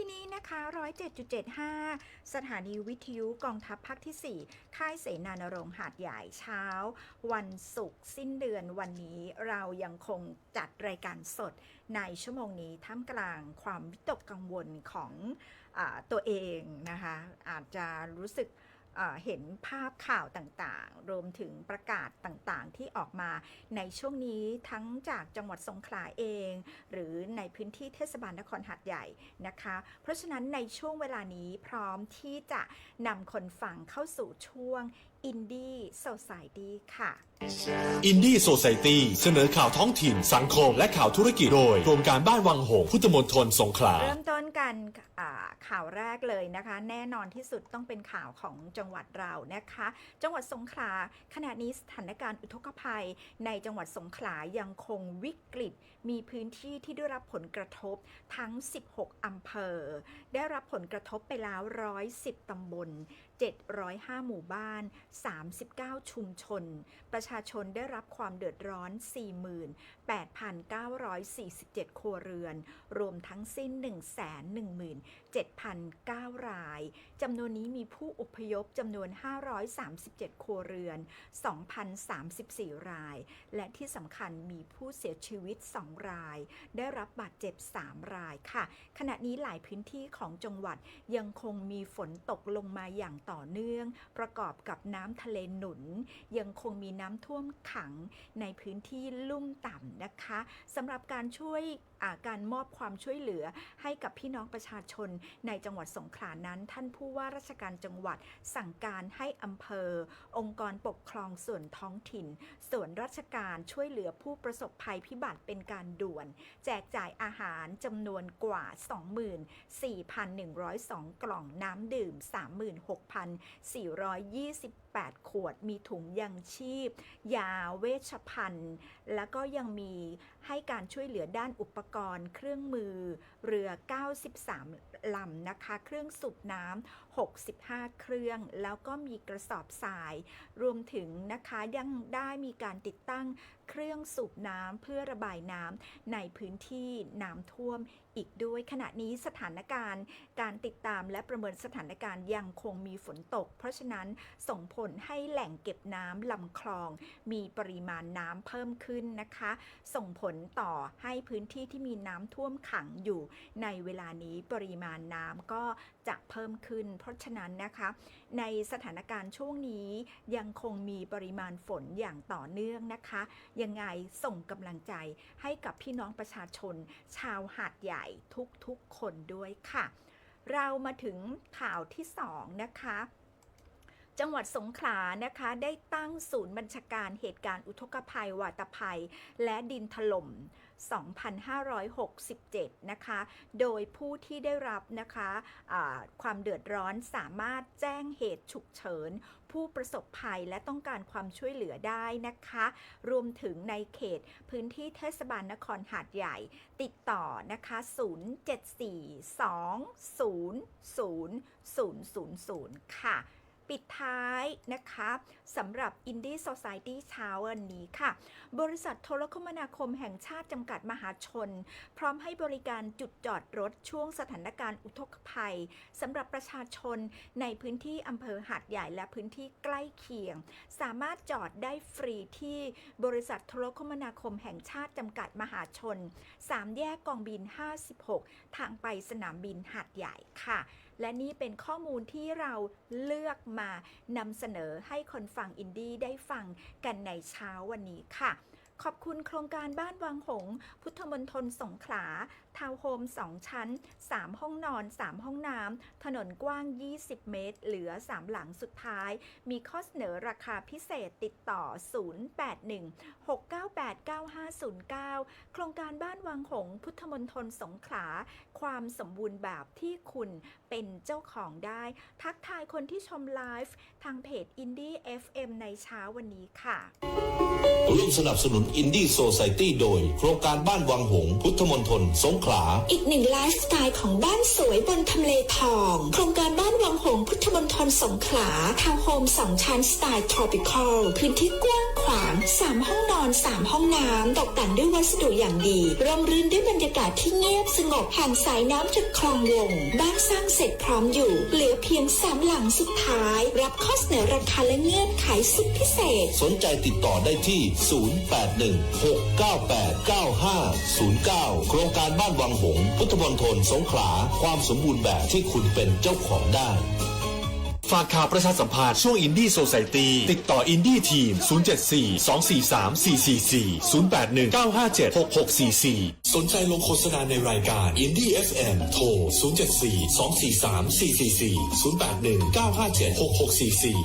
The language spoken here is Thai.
ที่นี้นะคะ 107.75 สถานีวิทยุกองทัพภาคที่ 4 ค่ายเสนานรงหาดใหญ่เช้า วันศุกร์สิ้นเดือนวันนี้เรายังคงจัดรายการสดในชั่วโมงนี้ท่ามกลางความวิตกกังวลของอตัวเองนะคะ อาจจะรู้สึก เห็นภาพข่าวต่างๆ รวมถึงประกาศต่างๆ ที่ออกมาในช่วงนี้ทั้งจากจังหวัดสงขลาเอง หรือในพื้นที่เทศบาลนครหาดใหญ่นะคะ เพราะฉะนั้นในช่วงเวลานี้พร้อมที่จะนำคนฟังเข้าสู่ช่วง Indie Society ค่ะ อินดี้โซซ i ตี้เสนอข่าวท้องถิ่น สังคม และข่าวธุรกิจโดยโครงการบ้านวังหงส์พุทธมณฑลสงขลาเริ่มต้น กันข่าวแรกเลยนะคะ แน่นอนที่สุดต้องเป็นข่าวของจังหวัดเรานะคะ จังหวัดสงขลาขณะนี้สถานการณ์อุทกภัย ในจังหวัดสงขลายังคงวิกฤต มีพื้นที่ที่ได้รับผลกระทบทั้ง 16 อำเภอ ได้รับผลกระทบไปแล้ว 110 ตำบล 705 หมู่บ้าน 39 ชุมชน ประชาชนได้รับความเดือดร้อน 48,947 ครัวเรือน รวมทั้งสิ้น117,009 ราย จำนวนนี้มีผู้อพยพจำนวน 537 ครัวเรือน 2,034 ราย และที่สำคัญมีผู้เสียชีวิต 2 ราย ได้รับบาดเจ็บ 3 รายค่ะ ขณะนี้หลายพื้นที่ของจังหวัดยังคงมีฝนตกลงมาอย่างต่อเนื่อง ประกอบกับน้ำทะเลหนุน ยังคงมีน้ำท่วมขังในพื้นที่ลุ่มต่ำนะคะสำหรับการช่วยการมอบความช่วยเหลือให้กับพี่น้องประชาชนในจังหวัดสงขลานั้น ท่านผู้ว่าราชการจังหวัดสั่งการให้อำเภอ องค์กรปกครองส่วนท้องถิ่น ส่วนราชการช่วยเหลือผู้ประสบภัยพิบัติเป็นการด่วน แจกจ่ายอาหารจำนวนกว่า 24,102 กล่องน้ำดื่ม 36,420 8 ขวด มีถุงยังชีพ ยาเวชภัณฑ์ แล้วก็ยังมีให้การช่วยเหลือด้านอุปกรณ์ เครื่องมือ เรือ 93 ลำนะคะ เครื่องสูบน้ำ65 เครื่อง แล้วก็มีกระสอบทราย รวมถึงนะคะยังได้มีการติดตั้งเครื่องสูบน้ำเพื่อระบายน้ำในพื้นที่น้ำท่วมอีกด้วยขณะนี้สถานการณ์ การติดตามและประเมินสถานการณ์ยังคงมีฝนตก เพราะฉะนั้นส่งผลให้แหล่งเก็บน้ำลำคลอง มีปริมาณน้ำเพิ่มขึ้นนะคะ ส่งผลต่อให้พื้นที่ที่มีน้ำท่วมขังอยู่ในเวลานี้ปริมาณมาณน้ำก็จะเพิ่มขึ้น เพราะฉะนั้นนะคะ ในสถานการณ์ช่วงนี้ยังคงมีปริมาณฝนอย่างต่อเนื่องนะคะ ยังไงส่งกำลังใจให้กับพี่น้องประชาชน ชาวหาดใหญ่ทุกๆคนด้วยค่ะ เรามาถึงข่าวที่ 2 นะคะ จังหวัดสงขลานะคะได้ตั้งศูนย์บัญชาการเหตุการณ์อุทกภัย วาตภัย และดินถล่ม 2567 นะคะ โดยผู้ที่ได้รับนะคะอ่าความเดือดร้อนสามารถแจ้งเหตุฉุกเฉิน ผู้ประสบภัยและต้องการความช่วยเหลือได้นะคะ รวมถึงในเขตพื้นที่เทศบาลนครหาดใหญ่ ติดต่อนะคะ 0 7 4 2 0 0 0 0 0 ค่ะ ปิดท้ายนะคะสำหรับ Indie Society เช้าวันนี้ค่ะ บริษัทโทรคมนาคมแห่งชาติจำกัดมหาชน พร้อมให้บริการจุดจอดรถช่วงสถานการณ์อุทกภัยสำหรับประชาชนในพื้นที่อำเภอหาดใหญ่และพื้นที่ใกล้เคียง สามารถจอดได้ฟรีที่บริษัทโทรคมนาคมแห่งชาติจำกัดมหาชน 3 แยกกองบิน 56 ทางไปสนามบินหาดใหญ่ค่ะ และนี่เป็นข้อมูลที่เราเลือกมานำเสนอให้คนฟังอินดี้ได้ฟังกันในเช้าวันนี้ค่ะ ขอบคุณโครงการบ้านวังหงส์พุทธมณฑลสงขลา ทาวน์โฮม 2 ชั้น 3 ห้องนอน 3 ห้องน้ำ ถนนกว้าง 20 เมตร เหลือ 3 หลังสุดท้าย มีข้อเสนอราคาพิเศษติดต่อ 081 698 9509 โครงการบ้านวังหงส์พุทธมณฑลสงขลา ความสมบูรณ์แบบที่คุณเป็นเจ้าของได้ ทักทายคนที่ชมไลฟ์ทางเพจ Indie FM ในเช้าวันนี้ค่ะ ร่วมสนับสนุนอินดี้โซซตี้โดย โครงการบ้านวังหง พุทธมณฑลสงขลา อีกหนึ่งไลฟ์สไตล์ของบ้านสวยบนทำเลทอง โครงการบ้านวังหง พุทธมณฑลสงขลาทาวน์โฮมสองชั้นสไตล์ทรอปิคอลพื้นที่กว้าง ขวาง 3 ห้องนอน 3 ห้องน้ำตกแต่งด้วยวัสดุอย่างดี ร่มรื่นด้วยบรรยากาศที่เงียบสงบห่างสายน้ำจากคลองวงบ้านสร้างเสร็จพร้อมอยู่ เหลือเพียงสามหลังสุดท้าย รับข้อเสนอราคาและเงื่อนไขสุดพิเศษ สนใจติดต่อได้ที่ 0816989509 โครงการบ้านวังหง พุทธมณฑลสงขลา ความสมบูรณ์แบบที่คุณเป็นเจ้าของได้ ฝากข่าวประชาสัมพันธ์ช่วงอินดี้โซไซตี้ติดต่ออินดี้ทีม 074 243 444 081 957 6644 สนใจลงโฆษณาในรายการอินดี้ FM โทร 074 243 444 081 957 6644